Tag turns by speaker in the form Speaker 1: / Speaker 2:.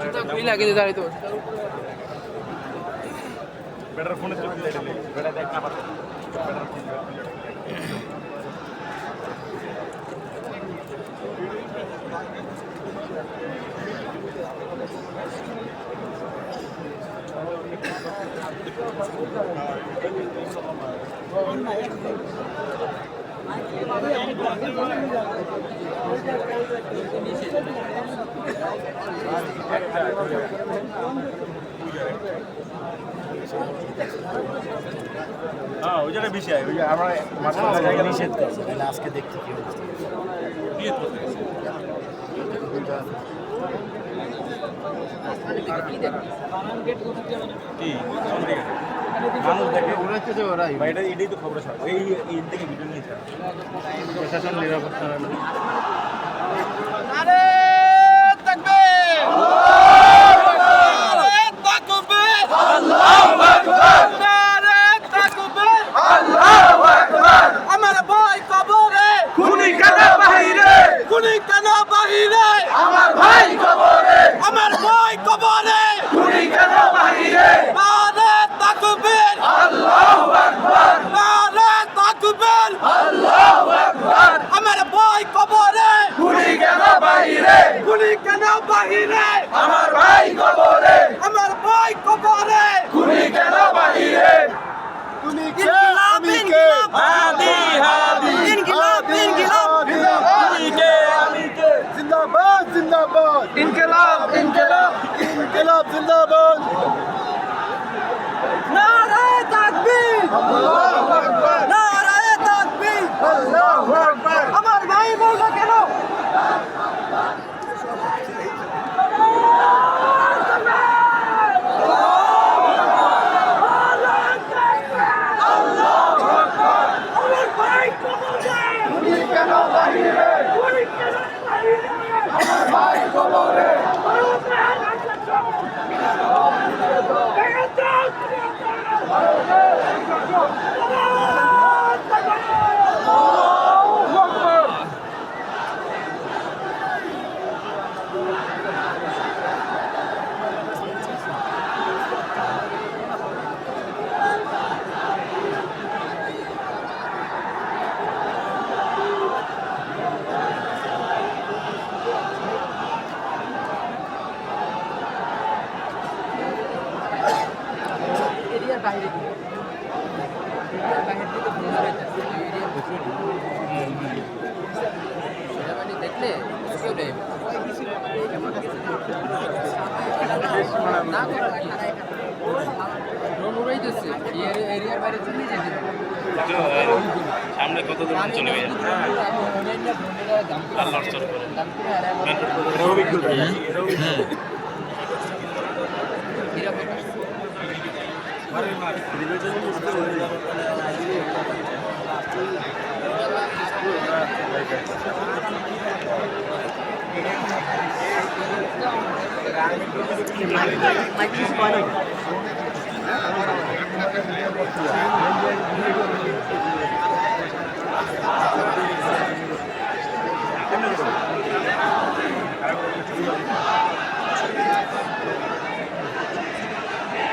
Speaker 1: জুতা খুইলা কিন্তু দাঁড়াইতে বসে
Speaker 2: বেটার ফোনে চলে যাইলে বেটা দেখ না পারে হ্যাঁ ওই জায়গায় বেশি হয় ওই আমরা মাঝখানে জায়গা নিষেধ
Speaker 3: করছে তাহলে আজকে দেখতে কি
Speaker 2: মানুষ দেখে বা এটা এটাই তো খবর এই এই থেকে ভিডিও নিয়েছে
Speaker 3: প্রশাসন নিরাপত্তা
Speaker 1: আমার ভাই কবরে!
Speaker 4: আমার ভাই কবরে।
Speaker 1: আমার ভাই কবরে!
Speaker 4: খুনি কেন বাহিরে
Speaker 1: নারে তাকবীর
Speaker 4: আল্লাহু আকবার
Speaker 1: নারে তাকবীর
Speaker 4: আল্লাহু আকবার
Speaker 1: আমার ভাই কবরে
Speaker 4: খুনি কেন বাহিরে
Speaker 1: গুলি কেন বাহিরে।
Speaker 4: আমার ভাই কবরে।
Speaker 1: আমার ভাই কবরে।
Speaker 4: খুনি কেন বাহিরে?
Speaker 1: ইনকিলাব ইনকিলাব
Speaker 4: হাদি হাদি।
Speaker 1: ইনকিলাব ইনকিলাব।
Speaker 4: আমিকে আমিকে
Speaker 3: জিন্দাবাদ জিন্দাবাদ।
Speaker 4: ইনকিলাব ইনকিলাব।
Speaker 3: ইনকিলাব জিন্দাবাদ।
Speaker 1: নারে তাকবীর।
Speaker 4: আল্লাহু আকবার
Speaker 1: নারে তাকবীর
Speaker 4: আল্লাহু আকবার
Speaker 1: আমার ভাই বলল কেন আমার ভাই কবরে
Speaker 4: খুনি কেন বাহিরে
Speaker 1: গুলি কেন বাহিরে
Speaker 4: আমার ভাই কবরে
Speaker 1: এরিয়ার বাইরে দিয়ে এরিয়ার বাইরে থেকে ফোন করাইতেছে এরিয়ার ভিতরে সেটা মানে দেখলে না এরিয়ার বাইরে চলে যেতে
Speaker 2: সামনে কত দূর চলে গেছে
Speaker 1: మంచి స్పాన్